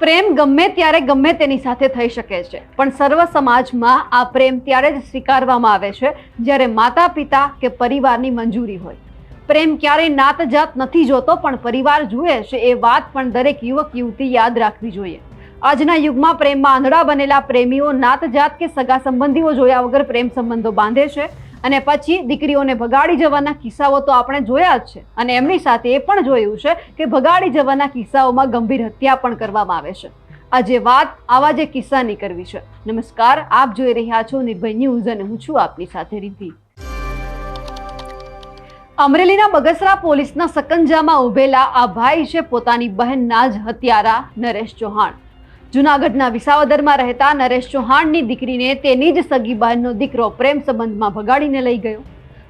પ્રેમ ગમે ત્યારે ગમે તેની સાથે થઈ શકે છે. પણ સર્વ સમાજમાં આ પ્રેમ ત્યારે જ સ્વીકારવામાં આવે છે, જ્યારે માતા પિતા કે પરિવારની મંજૂરી હોય. પ્રેમ ક્યારેય નાત જાત નથી જોતો, પણ પરિવાર જુએ છે, એ વાત પણ દરેક યુવક, યુવતી યાદ રાખવી જોઈએ. આજના યુગમાં પ્રેમમાં આંધળા બનેલા પ્રેમીઓ નાત જાત કે સગા સંબંધીઓ જોયા વગર પ્રેમ સંબંધો બાંધે છે. અને પછી દીકરીઓને ભગાડી જવાના કિસ્સાઓ તો આપણે જોયા જ છે. અને એમની સાથે એ પણ જોયું છે કે ભગાડી જવાના કિસ્સાઓમાં ગંભીર હત્યા પણ કરવામાં આવે છે. આજે વાત આવા જે કિસ્સાની કરવી છે. નમસ્કાર, આપ જોઈ રહ્યા છો નિર્ભય ન્યૂઝ અને હું છું આપની સાથે રિદ્ધિ. અમરેલીના બગસરા પોલીસના સકંજામાં ઉભેલા આ ભાઈ છે પોતાની બહેનના જ હત્યારા નરેશ ચૌહાણ. જુનાગઢના વિસાવદરમાં રહેતા નરેશ ચૌહાણની દીકરીને તેની જ સગી બહેનનો દીકરો પ્રેમ સંબંધમાં ભગાડીને લઈ ગયો.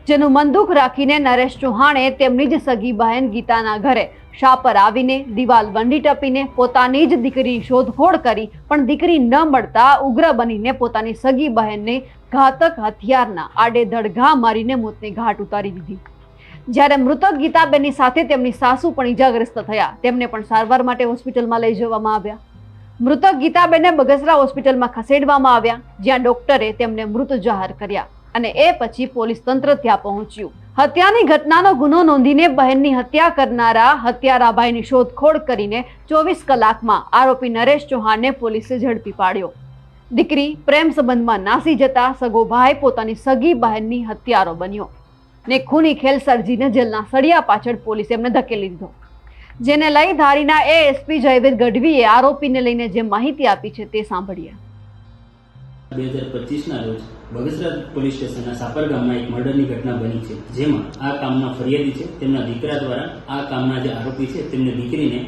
જેનું મનદુખ રાખીને નરેશ ચૌહાણે તેમની જ સગી બહેન ગીતાના ઘરે શાપર આવીને દિવાલ બંડી ટપીને પોતાની જ દીકરીની શોધખોળ કરી, પણ દીકરી ન મળતા ઉગ્ર બનીને પોતાની સગી બહેનને ઘાતક હથિયારના આડેધડ ઘા મારીને મોતને ઘાટ ઉતારી દીધી. જ્યારે મૃતક ગીતાબેનની સાથે તેમની સાસુ પણ ઈજાગ્રસ્ત થયા, તેમને પણ સારવાર માટે હોસ્પિટલમાં લઈ જવામાં આવ્યા. મૃતક ગીતાબેનને બગસરા હોસ્પિટલમાં ખસેડવામાં આવ્યા, જ્યાં ડોક્ટરે તેમને મૃત જાહેર કર્યા અને એ પછી પોલીસ તંત્ર ત્યાં પહોંચ્યું. હત્યાની ઘટનાનો ગુનો નોંધીને બહેનની હત્યા કરનારા હત્યારાભાઈની શોધખોળ કરીને ચોવીસ કલાકમાં આરોપી નરેશ ચૌહાણને પોલીસે ઝડપી પાડ્યો. દીકરી પ્રેમ સંબંધમાં નાસી જતા સગો ભાઈ પોતાની સગી બહેનની હત્યારો બન્યો ને ખૂની ખેલ સર્જીને જેલના સળિયા પાછળ પોલીસે એમને ધકેલી દીધો. જેને લઈ ધારીના એએસપી જયવીર ગઢવીએ આરોપીને લઈને જે માહિતી આપી છે તે સાંભળીએ. બે હજાર પચીસના રોજ બગસરા પોલીસ સ્ટેશનના સાપર ગામમાં એક મર્ડરની ઘટના બની છે, જેમાં આ કામના ફરિયાદી છે, તેમના દીકરા દ્વારા આ કામના જે આરોપી છે, તેમને દીકરીને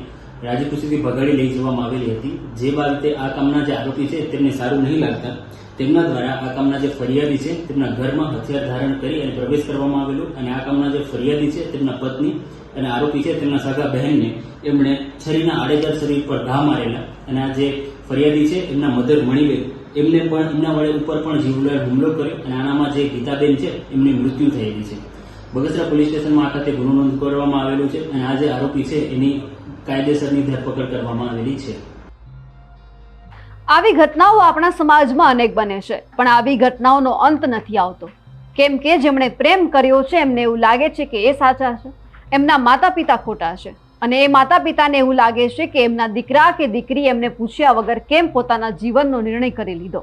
રાજીપુર સુધી ભગાડી લઈ જવામાં આવેલી હતી. જે બાબતે આ કામના જે આરોપી છે, તેમને સારું નહીં લાગતા. તેમના દ્વારા આ કામના જે ફરિયાદી છે, તેમના ઘરમાં હથિયાર ધારણ કરી અને પ્રવેશ કરવામાં આવેલો અને આ કામના જે ફરિયાદી છે, તેમના પત્ની અને આરોપી છે તેમના સગા બહેનને એમણે છરીના આડેધડ શરીર પર ઘા મારેલા. અને આ જે ફરિયાદી છે, એમના મધર મણીબેન, એમને પણ એમના વડે ઉપર પણ જીવલેણ હુમલો કર્યો અને આનામાં જે ગીતાબેન છે, એમની મૃત્યુ થયેલી છે. બગસરા પોલીસ સ્ટેશનમાં આ ખાતે ગુનો નોંધ કરવામાં આવેલો છે અને આ જે આરોપી છે, એની કાયદેસરની ધરપકડ કરવામાં આવેલી છે. આવી ઘટનાઓ આપણા સમાજમાં અનેક બને છે, પણ આવી ઘટનાઓનો અંત નથી આવતો. કેમ કે જેમણે પ્રેમ કર્યો છે, એમને એવું લાગે છે કે એ સાચા છે. એમના માતા પિતા ખોટા છે. અને એ માતા પિતાને એવું લાગે છે કે એમના દીકરા કે દીકરી એમને પૂછ્યા વગર કેમ પોતાના જીવનનો નિર્ણય કરી લીધો?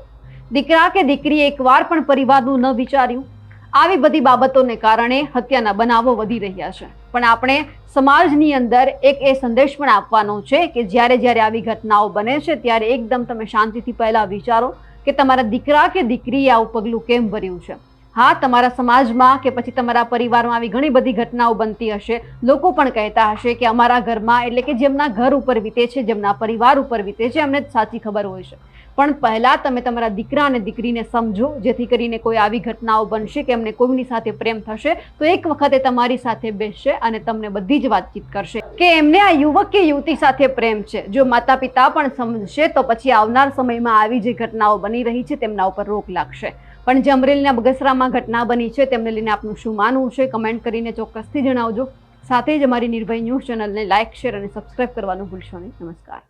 દીકરા કે દીકરીએ એકવાર પણ પરિવારનું ન વિચાર્યું? આવી બધી બાબતોને કારણે હત્યાના બનાવો વધી રહ્યા છે. પણ આપણે સમાજની અંદર એક એ સંદેશ પણ આપવાનો છે કે જ્યારે જ્યારે આવી ઘટનાઓ બને છે ત્યારે એકદમ તમે શાંતિથી પહેલાં વિચારો કે તમારા દીકરા કે દીકરીએ આવું પગલું કેમ ભર્યું છે? હા, તમારા સમાજમાં કે પછી તમારા પરિવારમાં આવી ઘણી બધી ઘટનાઓ બનતી હશે. લોકો પણ કહેતા હશે કે અમારા ઘરમાં એટલે કે જેમના ઘર ઉપર વીતે છે, જેમના પરિવાર ઉપર વીતે છે, એમને સાચી ખબર હોય છે. પણ પહેલાં તમે તમારા દીકરા અને દીકરીને સમજો, જેથી કરીને કોઈ આવી ઘટનાઓ બનશે કે એમને કોઈની સાથે પ્રેમ થશે, તો એક વખતે તમારી સાથે બેસશે અને તમને બધી જ વાતચીત કરશે કે એમને આ યુવક કે યુવતી સાથે પ્રેમ છે. જો માતા પિતા પણ સમજશે, તો પછી આવનાર સમયમાં આવી જે ઘટનાઓ બની રહી છે, તેમના ઉપર રોક લાગશે. પણ જે અમરેલીના બગસરામાં ઘટના બની છે, તેમને લઈને આપનું શું માનવું છે, કમેન્ટ કરીને ચોક્કસથી જણાવજો. સાથે જ અમારી નિર્ભય ન્યૂઝ ચેનલને લાઇક, શેર અને સબસ્ક્રાઇબ કરવાનું ભૂલશો નહીં. નમસ્કાર.